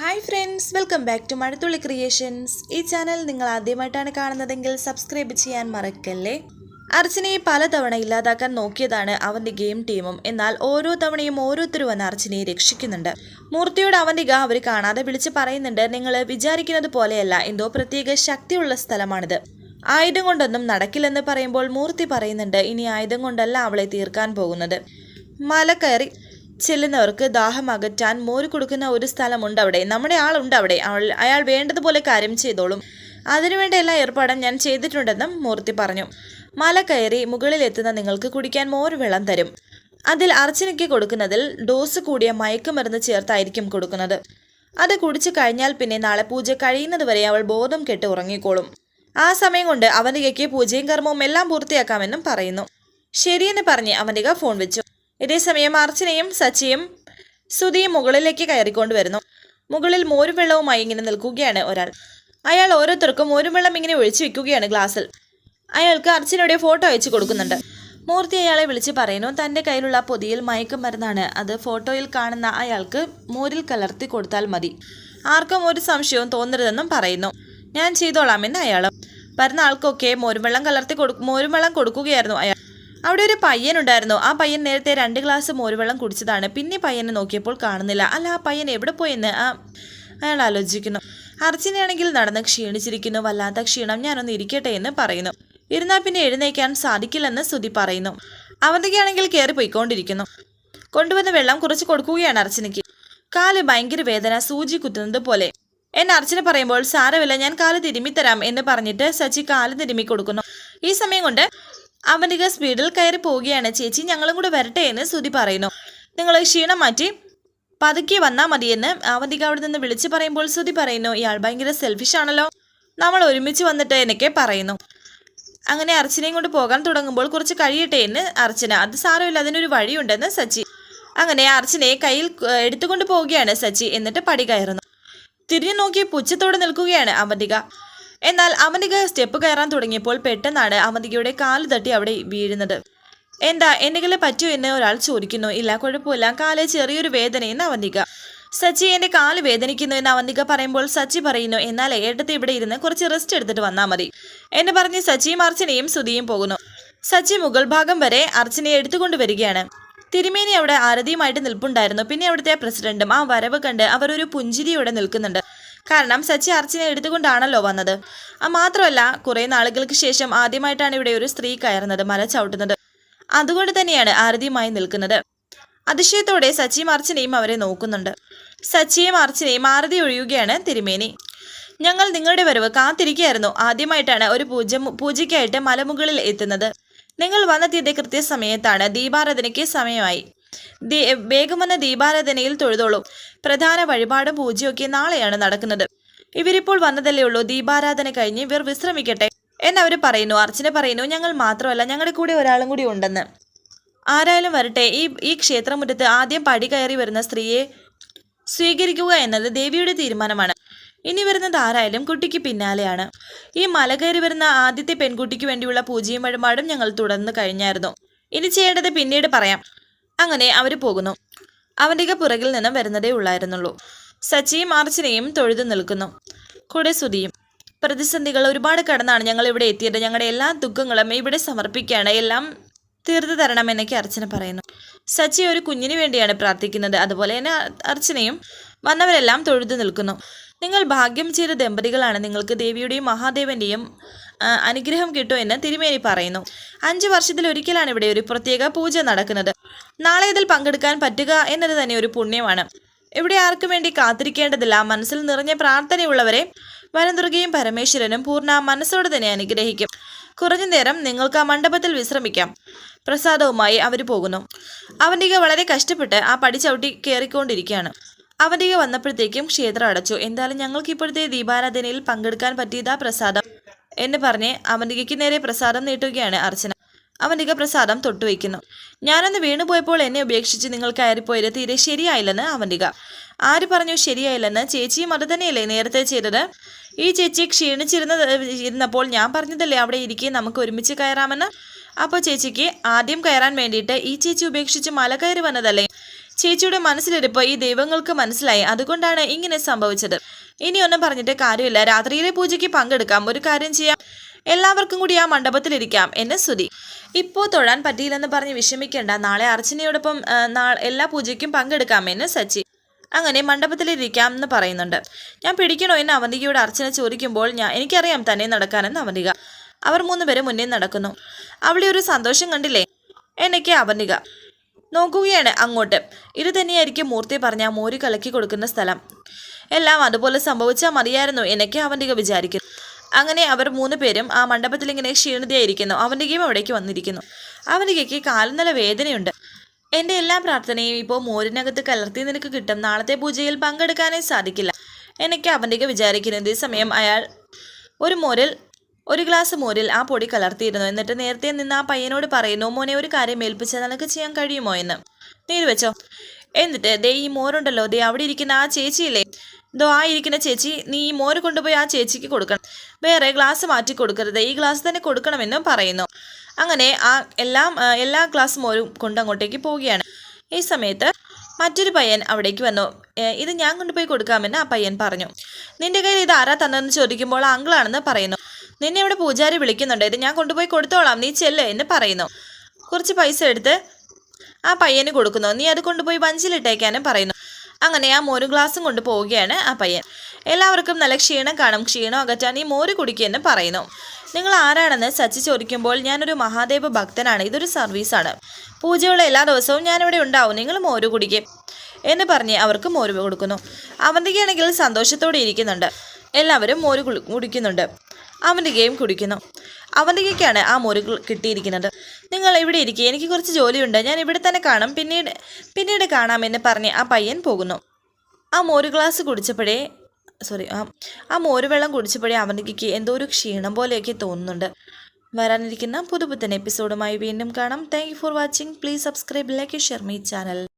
Hi friends welcome back to Mazhathulli creations. ഈ channel നിങ്ങൾ ആദ്യമായിട്ടാണ് കാണുന്നതെങ്കിൽ സബ്സ്ക്രൈബ് ചെയ്യാൻ മറക്കല്ലേ? അർച്ചനയെ പലതവണ ഇല്ലാതാക്കാൻ നോക്കിയതാണ് അവന്റെ ഗെയിം ടീമും. എന്നാൽ ഓരോ തവണയും ഓരോരുത്തരും വന്ന് അർച്ചനയെ രക്ഷിക്കുന്നുണ്ട്. മൂർത്തിയോട് അവന്റെ അവർ കാണാതെ വിളിച്ച് പറയുന്നുണ്ട് നിങ്ങൾ വിചാരിക്കുന്നത് പോലെയല്ല. എന്തോ പ്രത്യേക ശക്തിയുള്ള സ്ഥലമാണിത്. ആയുധം കൊണ്ടൊന്നും നടക്കില്ലെന്ന് പറയുമ്പോൾ മൂർത്തി പറയുന്നുണ്ട് ഇനി ആയുധം കൊണ്ടല്ല അവളെ തീർക്കാൻ പോകുന്നത്. മല കയറി ചെല്ലുന്നവർക്ക് ദാഹം അകറ്റാൻ മോര് കൊടുക്കുന്ന ഒരു സ്ഥലമുണ്ട് അവിടെ. നമ്മുടെ ആളുണ്ട് അവിടെ. അയാൾ വേണ്ടതുപോലെ കാര്യം ചെയ്തോളും. അതിനുവേണ്ട എല്ലാ ഏർപ്പാടും ഞാൻ ചെയ്തിട്ടുണ്ടെന്നും മൂർത്തി പറഞ്ഞു. മല കയറി മുകളിലെത്തുന്ന നിങ്ങൾക്ക് കുടിക്കാൻ മോര് വെള്ളം തരും. അതിൽ അർച്ചനയ്ക്ക് കൊടുക്കുന്നതിൽ ഡോസ് കൂടിയ മയക്കുമരുന്ന് ചേർത്തായിരിക്കും കൊടുക്കുന്നത്. അത് കുടിച്ചു കഴിഞ്ഞാൽ പിന്നെ നാളെ പൂജ കഴിയുന്നത് വരെ അവൾ ബോധം കെട്ട് ഉറങ്ങിക്കോളും. ആ സമയം കൊണ്ട് അവന്തികയ്ക്ക് പൂജയും കർമ്മവും എല്ലാം പൂർത്തിയാക്കാമെന്നും പറയുന്നു. ശരിയെന്ന് പറഞ്ഞ് അവന്തിക ഫോൺ വെച്ചു. ഇതേസമയം അർച്ചനയും സച്ചിയും സുധിയും മുകളിലേക്ക് കയറിക്കൊണ്ട് വരുന്നു മുകളിൽ മോരും വെള്ളവുമായി ഇങ്ങനെ നിൽക്കുകയാണ് ഒരാൾ. അയാൾ ഓരോരുത്തർക്കും മോരും വെള്ളം ഇങ്ങനെ ഒഴിച്ചു വെക്കുകയാണ് ഗ്ലാസ്സിൽ. അയാൾക്ക് അർച്ചനയുടെ ഫോട്ടോ അയച്ചു കൊടുക്കുന്നുണ്ട്. മൂർത്തി അയാളെ വിളിച്ച് പറയുന്നു തന്റെ കയ്യിലുള്ള പൊതിയിൽ മയക്കുമരുന്നാണ് അത് ഫോട്ടോയിൽ കാണുന്ന അയാൾക്ക് മോരിൽ കലർത്തി കൊടുത്താൽ മതി. ആർക്കും ഒരു സംശയവും തോന്നരുതെന്നും പറയുന്നു. ഞാൻ ചെയ്തോളാമെന്ന് അയാൾ വരുന്ന ആൾക്കൊക്കെ മോരുവെള്ളം കലർത്തി കൊടു മോരുവെള്ളം കൊടുക്കുകയായിരുന്നു അയാൾ. അവിടെ ഒരു പയ്യൻ ഉണ്ടായിരുന്നു. ആ പയ്യൻ നേരത്തെ രണ്ട് ഗ്ലാസ് മോരുവെള്ളം കുടിച്ചതാണ്. പിന്നെ പയ്യനെ നോക്കിയപ്പോൾ കാണുന്നില്ല. അല്ല ആ പയ്യൻ എവിടെ പോയെന്ന് ആ അയാൾ ആലോചിക്കുന്നു. അർച്ചനയാണെങ്കിൽ നടന്ന് ക്ഷീണിച്ചിരിക്കുന്നു. വല്ലാത്ത ക്ഷീണം. ഞാനൊന്ന് ഇരിക്കട്ടെ എന്ന് പറയുന്നു. ഇരുന്നാൽ പിന്നെ എഴുന്നേക്കാൻ സാധിക്കില്ലെന്ന് സുധി പറയുന്നു. അവന്തിക്കാണെങ്കിൽ കയറി പോയിക്കൊണ്ടിരിക്കുന്നു. കൊണ്ടുവന്ന വെള്ളം കുറച്ച് കൊടുക്കുകയാണ് അർച്ചനയ്ക്ക്. കാൽ ഭയങ്കര വേദന സൂചി കുത്തുന്നത് പോലെ. എന്നെ അർച്ചന പറയുമ്പോൾ സാരമില്ല ഞാൻ കാൽ തിരുമ്മിത്തരാം എന്ന് പറഞ്ഞിട്ട് സച്ചി കാൽ തിരുമ്മി കൊടുക്കുന്നു ഈ സമയം കൊണ്ട് അവന്തിക സ്പീഡിൽ കയറി പോവുകയാണ്. ചേച്ചി ഞങ്ങളും കൂടെ വരട്ടെ എന്ന് ശ്രുതി പറയുന്നു. നിങ്ങൾ ക്ഷീണം മാറ്റി പതുക്കെ വന്നാൽ മതിയെന്ന് അവന്തിക അവിടെ നിന്ന് വിളിച്ചു പറയുമ്പോൾ ശ്രുതി പറയുന്നു ഇയാൾ ഭയങ്കര സെൽഫിഷ് ആണല്ലോ. നമ്മൾ ഒരുമിച്ച് വന്നിട്ട് എന്നൊക്കെ പറയുന്നു. അങ്ങനെ അർച്ചനയും കൊണ്ട് പോകാൻ തുടങ്ങുമ്പോൾ കുറച്ച് കഴിയട്ടെ എന്ന് അർച്ചന അത് സാരമില്ല അതിനൊരു വഴിയുണ്ടെന്ന് സച്ചി. അങ്ങനെ അർച്ചനയെ കയ്യിൽ എടുത്തുകൊണ്ട് പോവുകയാണ് സച്ചി എന്നിട്ട് പടി കയറുന്നു. തിരിഞ്ഞു നോക്കി പുച്ഛത്തോടെ നിൽക്കുകയാണ് അവന്തിക എന്നാൽ അവന്തിക സ്റ്റെപ്പ് കയറാൻ തുടങ്ങിയപ്പോൾ പെട്ടെന്നാണ് അവന്തികയുടെ കാൽ തട്ടി അവിടെ വീഴുന്നത്. എന്താ എന്തെങ്കിലും പറ്റുമോ എന്ന് ഒരാൾ ചോദിക്കുന്നു. ഇല്ല കുഴപ്പമില്ല. കാൽ ചെറിയൊരു വേദനയെന്ന് അവന്തിക സച്ചി എന്റെ കാൽ വേദനിക്കുന്നു എന്ന് അവന്തിക പറയുമ്പോൾ സച്ചി പറയുന്നു എന്നാൽ ഏട്ടത്തെ ഇവിടെ ഇരുന്ന് കുറച്ച് റെസ്റ്റ് എടുത്തിട്ട് വന്നാൽ മതി. എന്ന് പറഞ്ഞ് സച്ചിയും അർച്ചനയും സുധിയും പോകുന്നു. സച്ചി മുകൾ ഭാഗം വരെ അർച്ചനയെ എടുത്തുകൊണ്ട് വരികയാണ്. തിരുമേനി അവിടെ ആരതിയുമായിട്ട് നിൽപ്പുണ്ടായിരുന്നു. പിന്നെ അവിടുത്തെ പ്രസിഡന്റും ആ വരവ് കണ്ട് അവരൊരു പുഞ്ചിരിയോടെ നിൽക്കുന്നുണ്ട്. കാരണം സച്ചി അർച്ചനെ എടുത്തുകൊണ്ടാണല്ലോ വന്നത്. മാത്രമല്ല കുറെ നാളുകൾക്ക് ശേഷം ആദ്യമായിട്ടാണ് ഇവിടെ ഒരു സ്ത്രീ കയറുന്നത് മല ചവിട്ടുന്നത്. അതുകൊണ്ട് തന്നെയാണ് ആരതിയുമായി നിൽക്കുന്നത്. അതിശയത്തോടെ സച്ചിയും അർച്ചനയും അവരെ നോക്കുന്നുണ്ട്. സച്ചിയും അർച്ചനയും ആരതി ഒഴിയുകയാണ് തിരുമേനി. ഞങ്ങൾ നിങ്ങളുടെ വരവ് കാത്തിരിക്കുകയായിരുന്നു. ആദ്യമായിട്ടാണ് ഒരു പൂജ പൂജയ്ക്കായിട്ട് മലമുകളിൽ എത്തുന്നത്. നിങ്ങൾ വന്നെത്തിയത് കൃത്യസമയത്താണ് ദീപാരാധനയ്ക്ക് സമയമായി. വേഗം വന്ന ദീപാരാധനയിൽ തൊഴുതോളൂ. പ്രധാന വഴിപാടും പൂജയൊക്കെ നാളെയാണ് നടക്കുന്നത്. ഇവരിപ്പോൾ വന്നതല്ലേ ഉള്ളൂ ദീപാരാധന കഴിഞ്ഞ് ഇവർ വിശ്രമിക്കട്ടെ എന്നവർ പറയുന്നു. അർച്ചന പറയുന്നു ഞങ്ങൾ മാത്രമല്ല ഞങ്ങളുടെ കൂടെ ഒരാളും കൂടി ഉണ്ടെന്ന്. ആരായാലും വരട്ടെ ഈ ഈ ക്ഷേത്രമുറ്റത്ത് ആദ്യം പടി കയറി വരുന്ന സ്ത്രീയെ സ്വീകരിക്കുക എന്നത് ദേവിയുടെ തീരുമാനമാണ്. ഇനി വരുന്നത് ആരായാലും കുട്ടിക്ക് പിന്നാലെയാണ്. ഈ മല കയറി വരുന്ന ആദ്യത്തെ പെൺകുട്ടിക്ക് വേണ്ടിയുള്ള പൂജയും വഴിപാടും ഞങ്ങൾ തുടർന്ന് കഴിഞ്ഞായിരുന്നു. ഇനി ചെയ്യേണ്ടത് പിന്നീട് പറയാം. അങ്ങനെ അവർ പോകുന്നു. അവന്റെ പുറകിൽ നിന്നും വരുന്നതേ ഉള്ളായിരുന്നുള്ളൂ. സച്ചിയും അർച്ചനയും തൊഴുതു നിൽക്കുന്നു. കൂടെ സുധിയും പ്രതിസന്ധികൾ ഒരുപാട് കടന്നാണ് ഞങ്ങൾ ഇവിടെ എത്തിയത്. ഞങ്ങളുടെ എല്ലാ ദുഃഖങ്ങളും ഇവിടെ സമർപ്പിക്കുകയാണ്. എല്ലാം തീർത്തു തരണമെന്നൊക്കെ അർച്ചന പറയുന്നു. സച്ചി ഒരു കുഞ്ഞിന് വേണ്ടിയാണ് പ്രാർത്ഥിക്കുന്നത്. അതുപോലെ തന്നെ അർച്ചനയും വന്നവരെല്ലാം തൊഴുതു നിൽക്കുന്നു. നിങ്ങൾ ഭാഗ്യം ചെയ്ത ദമ്പതികളാണ് നിങ്ങൾക്ക് ദേവിയുടെയും മഹാദേവന്റെയും അനുഗ്രഹം കിട്ടുമെന്ന് തിരുമേനി പറയുന്നു. അഞ്ചു വർഷത്തിൽ ഒരിക്കലാണ് ഇവിടെ ഒരു പ്രത്യേക പൂജ നടക്കുന്നത്. നാളെ ഇതിൽ പങ്കെടുക്കാൻ പറ്റുക എന്നത് തന്നെ ഒരു പുണ്യമാണ്. ഇവിടെ ആർക്കും വേണ്ടി കാത്തിരിക്കേണ്ടതില്ല. മനസ്സിൽ നിറഞ്ഞ പ്രാർത്ഥനയുള്ളവരെ വനദുർഗയും പരമേശ്വരനും പൂർണ മനസ്സോടെ തന്നെ അനുഗ്രഹിക്കും. കുറഞ്ഞ നേരം നിങ്ങൾക്ക് ആ മണ്ഡപത്തിൽ വിശ്രമിക്കാം. പ്രസാദവുമായി അവർ പോകുന്നു. അവന്റെ വളരെ കഷ്ടപ്പെട്ട് ആ പടിച്ചവിട്ടി കയറിക്കൊണ്ടിരിക്കുകയാണ്. അവന്തിക വന്നപ്പോഴത്തേക്കും ക്ഷേത്രം അടച്ചു. എന്തായാലും ഞങ്ങൾക്ക് ഇപ്പോഴത്തെ ദീപാരാധനയിൽ പങ്കെടുക്കാൻ പറ്റിയതാ പ്രസാദം എന്ന് പറഞ്ഞ് അവന്തികയ്ക്ക് നേരെ പ്രസാദം നീട്ടുകയാണ് അർച്ചന. അവന്തിക പ്രസാദം തൊട്ടുവയ്ക്കുന്നു ഞാനൊന്ന് വീണുപോയപ്പോൾ എന്നെ ഉപേക്ഷിച്ച് നിങ്ങൾ കയറിപ്പോയത് തീരെ ശരിയായില്ലെന്ന് അവന്തിക. ആര് പറഞ്ഞു ശരിയായില്ലെന്ന്? ചേച്ചിയും അത് തന്നെയല്ലേ നേരത്തെ ചെയ്തത്? ഈ ചേച്ചി ക്ഷീണിച്ചിരുന്നത് ഇരുന്നപ്പോൾ ഞാൻ പറഞ്ഞതല്ലേ അവിടെ ഇരിക്കെ നമുക്ക് ഒരുമിച്ച് കയറാമെന്ന്? അപ്പോൾ ചേച്ചിക്ക് ആദ്യം കയറാൻ വേണ്ടിയിട്ട് ഈ ചേച്ചി ഉപേക്ഷിച്ച് മല കയറി വന്നതല്ലേ? ചേച്ചിയുടെ മനസ്സിലിരിപ്പ് ഈ ദൈവങ്ങൾക്ക് മനസ്സിലായി. അതുകൊണ്ടാണ് ഇങ്ങനെ സംഭവിച്ചത്. ഇനിയൊന്നും പറഞ്ഞിട്ട് കാര്യമില്ല. രാത്രിയിലെ പൂജയ്ക്ക് പങ്കെടുക്കാം. ഒരു കാര്യം ചെയ്യാം. എല്ലാവർക്കും കൂടി ആ മണ്ഡപത്തിലിരിക്കാം. എന്നെ സ്തുതി. ഇപ്പോൾ തൊഴാൻ പറ്റിയില്ലെന്ന് പറഞ്ഞ് വിഷമിക്കേണ്ട. നാളെ അർച്ചനയോടൊപ്പം എല്ലാ പൂജയ്ക്കും പങ്കെടുക്കാം. എന്ന് സച്ചി. അങ്ങനെ മണ്ഡപത്തിലിരിക്കാം എന്ന് പറയുന്നുണ്ട്. ഞാൻ പിടിക്കണോ എന്ന് അവന്തികയോട് അർച്ചന ചോദിക്കുമ്പോൾ ഞാൻ എനിക്കറിയാം തന്നെ നടക്കാനെന്ന് അവന്തിക. അവർ മൂന്നുപേരും മുന്നേ നടക്കുന്നു. അവളെ ഒരു സന്തോഷം കണ്ടില്ലേ? എന്നൊക്കെ അവന്തിക. നോക്കുകയാണ് അങ്ങോട്ട്. ഇത് തന്നെയായിരിക്കും മൂർത്തി പറഞ്ഞ മോരി കലക്കി കൊടുക്കുന്ന സ്ഥലം. എല്ലാം അതുപോലെ സംഭവിച്ചാൽ മതിയായിരുന്നു എനിക്ക് അവന്റെ വിചാരിക്കുന്നു. അങ്ങനെ അവർ മൂന്ന് പേരും ആ മണ്ഡപത്തിൽ ഇങ്ങനെ ക്ഷീണിതയായിരിക്കുന്നു. അവന്റെയും അവിടേക്ക് വന്നിരിക്കുന്നു? അവന്തികയ്ക്ക് കാലിൽ നല്ല വേദനയുണ്ട്. എന്റെ എല്ലാ പ്രാർത്ഥനയും ഇപ്പോൾ മോരിനകത്ത് കലർത്തി നിനക്ക് കിട്ടും. നാളത്തെ പൂജയിൽ പങ്കെടുക്കാനേ സാധിക്കില്ല. എനിക്ക് അവന്റെയൊക്കെ വിചാരിക്കുന്നു. ഇതേ സമയം അയാൾ ഒരു മോരിൽ ഒരു ഗ്ലാസ് മോരിൽ ആ പൊടി കലർത്തിയിരുന്നു. എന്നിട്ട് നേരത്തെ നിന്ന് ആ പയ്യനോട് പറയുന്നു മോനെ ഒരു കാര്യം ഏൽപ്പിച്ചാൽ നിനക്ക് ചെയ്യാൻ കഴിയുമോ എന്ന്? നീ വെച്ചോ. എന്നിട്ട് ദേ ഈ മോരുണ്ടല്ലോ ദേ അവിടെ ഇരിക്കുന്ന ആ ചേച്ചിയില്ലേ? ദോ ആ ഇരിക്കുന്ന ചേച്ചി നീ ഈ മോര് കൊണ്ടുപോയി ആ ചേച്ചിക്ക് കൊടുക്കണം. വേറെ ഗ്ലാസ് മാറ്റി കൊടുക്കരുത് ഈ ഗ്ലാസ് തന്നെ കൊടുക്കണമെന്നും പറയുന്നു. അങ്ങനെ ആ എല്ലാം എല്ലാ ഗ്ലാസ് മോരും കൊണ്ടങ്ങോട്ടേക്ക് പോവുകയാണ്. ഈ സമയത്ത് മറ്റൊരു പയ്യൻ അവിടേക്ക് വന്നു. ഇത് ഞാൻ കൊണ്ടുപോയി കൊടുക്കാമെന്ന് ആ പയ്യൻ പറഞ്ഞു. നിന്റെ കയ്യിൽ ഇത് ആരാ തന്നതെന്ന് ചോദിക്കുമ്പോൾ അങ്കിളാണെന്ന് പറയുന്നു. നിന്നെ ഇവിടെ പൂജാരി വിളിക്കുന്നുണ്ട്. ഇത് ഞാൻ കൊണ്ടുപോയി കൊടുത്തോളാം. നീ ചെല്ലേ എന്ന് പറയുന്നു. കുറച്ച് പൈസ എടുത്ത് ആ പയ്യന് കൊടുക്കുന്നു. നീ അത് കൊണ്ടുപോയി വഞ്ചിലിട്ടേക്കാനും പറയുന്നു. അങ്ങനെ ആ മോര് ഗ്ലാസും കൊണ്ട് പോവുകയാണ് ആ പയ്യൻ. എല്ലാവർക്കും നല്ല ക്ഷീണം കാണും. ക്ഷീണം അകറ്റാൻ ഈ മോര് കുടിക്കുമെന്ന് പറയുന്നു. നിങ്ങൾ ആരാണെന്ന് സച്ചി ചോദിക്കുമ്പോൾ ഞാനൊരു മഹാദേവ ഭക്തനാണ്. ഇതൊരു സർവീസാണ്. പൂജയുള്ള എല്ലാ ദിവസവും ഞാനിവിടെ ഉണ്ടാവും. നിങ്ങൾ മോര് കുടിക്കും എന്ന് പറഞ്ഞ് അവർക്ക് മോര് കൊടുക്കുന്നു. അവന്തികയാണെങ്കിൽ സന്തോഷത്തോടെ ഇരിക്കുന്നുണ്ട്. എല്ലാവരും മോര് കുളി- കുടിക്കുന്നുണ്ട് ഗെയിം കുടിക്കുന്നു. അവന്തികയ്ക്കാണ് ആ മോര് കിട്ടിയിരിക്കുന്നത്. നിങ്ങൾ ഇവിടെ ഇരിക്കുക എനിക്ക് കുറച്ച് ജോലിയുണ്ട്. ഞാൻ ഇവിടെ തന്നെ കാണാം. പിന്നീട് പിന്നീട് കാണാമെന്ന് പറഞ്ഞ് ആ പയ്യൻ പോകുന്നു. ആ മോര് ഗ്ലാസ് കുടിച്ചപ്പോഴേ സോറി ആ ആ മോര് വെള്ളം കുടിച്ചപ്പോഴേ അവന്തികയ്ക്ക് എന്തോ ഒരു ക്ഷീണം പോലെയൊക്കെ തോന്നുന്നുണ്ട്. വരാനിരിക്കുന്ന പുതുപുത്തൻ എപ്പിസോഡുമായി വീണ്ടും കാണാം. Thank for watching please subscribe like share my channel